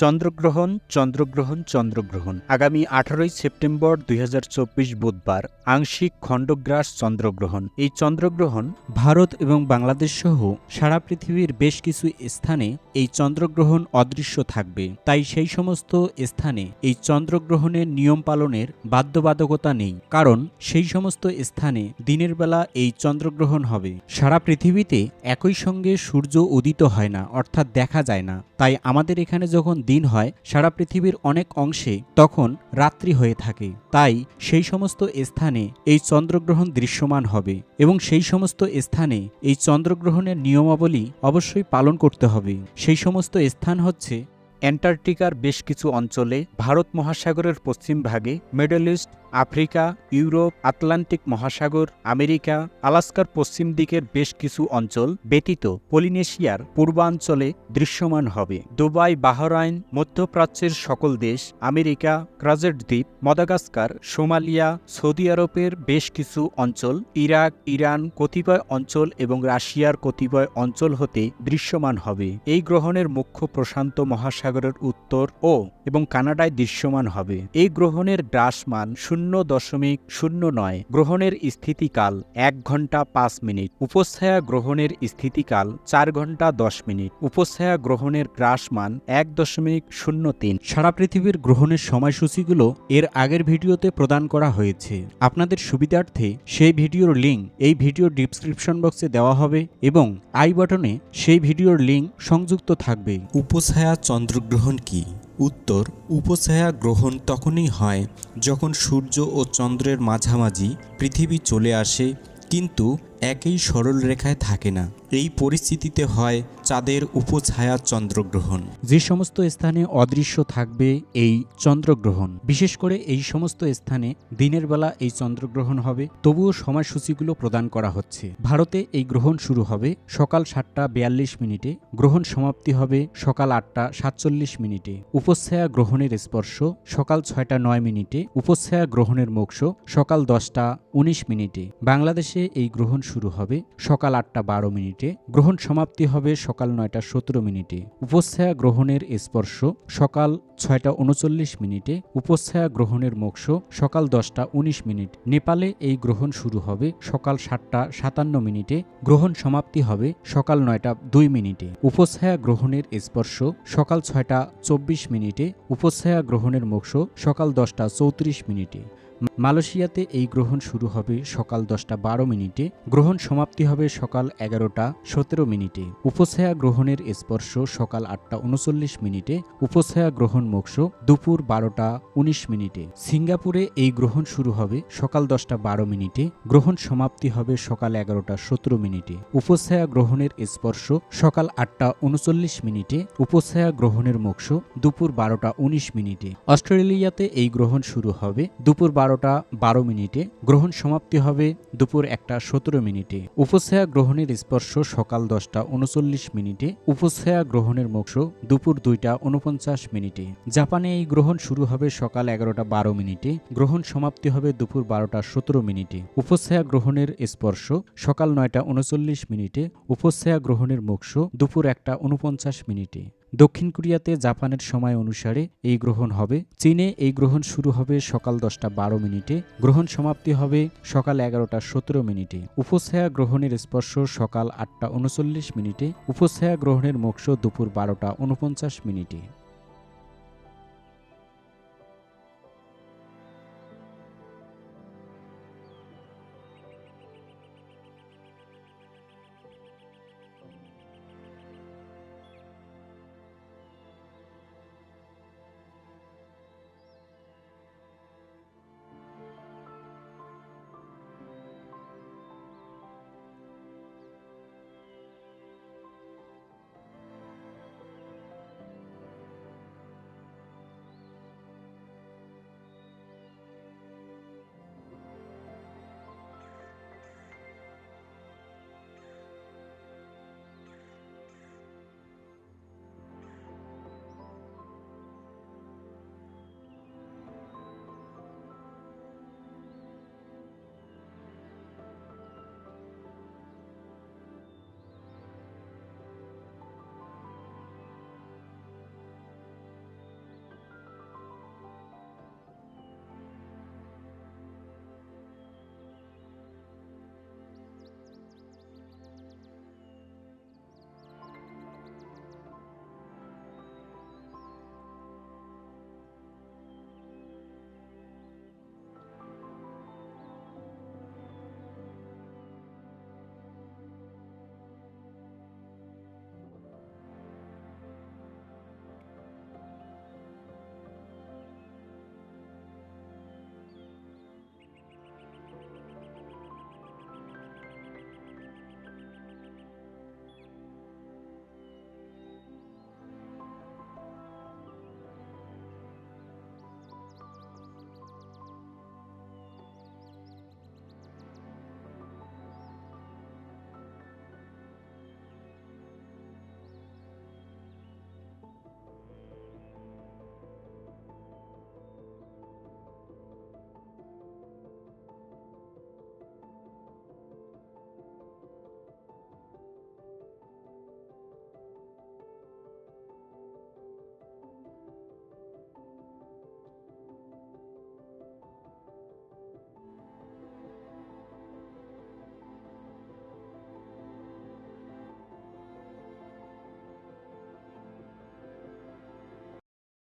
চন্দ্রগ্রহণ চন্দ্রগ্রহণ চন্দ্রগ্রহণ। আগামী আঠারোই সেপ্টেম্বর দুই হাজার চব্বিশ বুধবার আংশিক খণ্ডগ্রাস চন্দ্রগ্রহণ। এই চন্দ্রগ্রহণ ভারত এবং বাংলাদেশ সহ সারা পৃথিবীর বেশ কিছু স্থানে এই চন্দ্রগ্রহণ অদৃশ্য থাকবে। তাই সেই সমস্ত স্থানে এই চন্দ্রগ্রহণের নিয়ম পালনের বাধ্যবাধকতা নেই। কারণ সেই সমস্ত স্থানে দিনের বেলা এই চন্দ্রগ্রহণ হবে। সারা পৃথিবীতে একই সঙ্গে সূর্য উদিত হয় না, অর্থাৎ দেখা যায় না। তাই আমাদের এখানে যখন দিন হয় সারা পৃথিবীর অনেক অংশে, তখন রাত্রি হয়ে থাকে। তাই সেই সমস্ত স্থানে এই চন্দ্রগ্রহণ দৃশ্যমান হবে এবং সেই সমস্ত স্থানে এই চন্দ্রগ্রহণের নিয়মাবলী অবশ্যই পালন করতে হবে। সেই সমস্ত স্থান হচ্ছে অ্যান্টার্কটিকার বেশ কিছু অঞ্চলে ভারত মহাসাগরের পশ্চিম ভাগে, মিডল আফ্রিকা, ইউরোপ, আটলান্টিক মহাসাগর, আমেরিকা, আলাস্কার পশ্চিম দিকের বেশ কিছু অঞ্চল ব্যতীত পলিনেশিয়ার পূর্বাঞ্চলে দৃশ্যমান হবে। দুবাই, বাহরাইন, মধ্যপ্রাচ্যের সকল দেশ, আমেরিকা ক্রাজেট দ্বীপ, মদাগাস্কার, সোমালিয়া, সৌদি আরবের বেশ কিছু অঞ্চল, ইরাক, ইরান কতিপয় অঞ্চল এবং রাশিয়ার কতিপয় অঞ্চল হতে দৃশ্যমান হবে। এই গ্রহণের মুখ্য প্রশান্ত মহাসাগরের উত্তর ও এবং কানাডায় দৃশ্যমান হবে। এই গ্রহণের গ্রাসমান শূন্য দশমিক শূন্য নয়। গ্রহণের স্থিতিকাল এক ঘণ্টা পাঁচ মিনিট। উপস্থায়া গ্রহণের স্থিতিকাল চার ঘণ্টা দশ মিনিট। উপস্থায়া গ্রহণের গ্রাসমান এক দশমিক শূন্য তিন। সারা পৃথিবীর গ্রহণের সময়সূচিগুলো এর আগের ভিডিওতে প্রদান করা হয়েছে। আপনাদের সুবিধার্থে সেই ভিডিওর লিঙ্ক এই ভিডিওর ডিসক্রিপশন বক্সে দেওয়া হবে এবং আই বাটনে সেই ভিডিওর লিঙ্ক সংযুক্ত থাকবে। উপছায়া চন্দ্রগ্রহণ কি? উত্তর উপছায়া গ্রহণ তখনই হয় যখন সূর্য ও চন্দ্রের মাঝামাঝি পৃথিবী চলে আসে কিন্তু একই সরল রেখায় থাকে না। এই পরিস্থিতিতে হয় চাঁদের উপছায়া চন্দ্রগ্রহণ। যে সমস্ত স্থানে অদৃশ্য থাকবে এই চন্দ্রগ্রহণ। বিশেষ করে এই সমস্ত স্থানে দিনের বেলা এই চন্দ্রগ্রহণ হবে, তবুও সময়সূচিগুলো প্রদান করা হচ্ছে। ভারতে এই গ্রহণ শুরু হবে সকাল সাতটা বিয়াল্লিশ মিনিটে, গ্রহণ সমাপ্তি হবে সকাল আটটা সাতচল্লিশ মিনিটে। উপচ্ছায়া গ্রহণের স্পর্শ সকাল ছয়টা নয় মিনিটে উপচ্ছায়া গ্রহণের মোক্ষ সকাল দশটা উনিশ মিনিটে। বাংলাদেশে এই গ্রহণ শুরু হবে সকাল আটটা বারো মিনিটে, গ্রহণ সমাপ্তি হবে সকাল নয়টা সতেরো মিনিটে। উপস্থায়া গ্রহণের স্পর্শ সকাল ছয়টা উনচল্লিশ মিনিটে, উপস্থায়া গ্রহণের মোক্ষ সকাল দশটা উনিশ মিনিট। নেপালে এই গ্রহণ শুরু হবে সকাল সাতটা সাতান্ন মিনিটে, গ্রহণ সমাপ্তি হবে সকাল নয়টা দুই মিনিটে। উপস্থায়া গ্রহণের স্পর্শ সকাল ছয়টা চব্বিশ মিনিটে উপচ্ছায়া গ্রহণের মোক্ষ সকাল দশটা চৌত্রিশ মিনিটে। মালয়েশিয়াতে এই গ্রহণ শুরু হবে সকাল দশটা বারো মিনিটে। গ্রহণ সমাপ্তি হবে সকাল এগারোটা সতেরো মিনিটে। উপছায়া গ্রহণের স্পর্শ সকাল আটটা উনচল্লিশ মিনিটে। উপছায়া গ্রহণ মোক্ষ দুপুর বারোটা উনিশ মিনিটে। সিঙ্গাপুরে এই গ্রহণ শুরু হবে সকাল দশটা বারো মিনিটে। গ্রহণ সমাপ্তি হবে সকাল এগারোটা সতেরো মিনিটে। উপছায়া গ্রহণের স্পর্শ সকাল আটটা উনচল্লিশ মিনিটে। উপছায়া গ্রহণের মোক্ষ দুপুর বারোটা উনিশ মিনিটে। অস্ট্রেলিয়াতে এই গ্রহণ শুরু হবে দুপুর বারোটা বারো মিনিটে। গ্রহণ সমাপ্তি হবে দুপুর একটা সতেরো মিনিটে। উপছায়া গ্রহণের স্পর্শ সকাল দশটা উনচল্লিশ মিনিটে। উপছায়া গ্রহণের মোক্ষ দুপুর দুইটা উনপঞ্চাশ মিনিটে। জাপানে এই গ্রহণ শুরু হবে সকাল এগারোটা বারো মিনিটে। গ্রহণ সমাপ্তি হবে দুপুর বারোটা সতেরো মিনিটে। উপছায়া গ্রহণের স্পর্শ সকাল নয়টা উনচল্লিশ মিনিটে। উপছায়া গ্রহণের মোক্ষ দুপুর একটা উনপঞ্চাশ মিনিটে। দক্ষিণ কোরিয়াতে জাপানের সময় অনুসারে এই গ্রহণ হবে। চীনে এই গ্রহণ শুরু হবে সকাল দশটা বারো মিনিটে। গ্রহণ সমাপ্তি হবে সকাল এগারোটা সতেরো মিনিটে। উপছায়া গ্রহণের স্পর্শ সকাল আটটা উনচল্লিশ মিনিটে। উপছায়া গ্রহণের মোক্ষ দুপুর বারোটা উনপঞ্চাশ মিনিটে।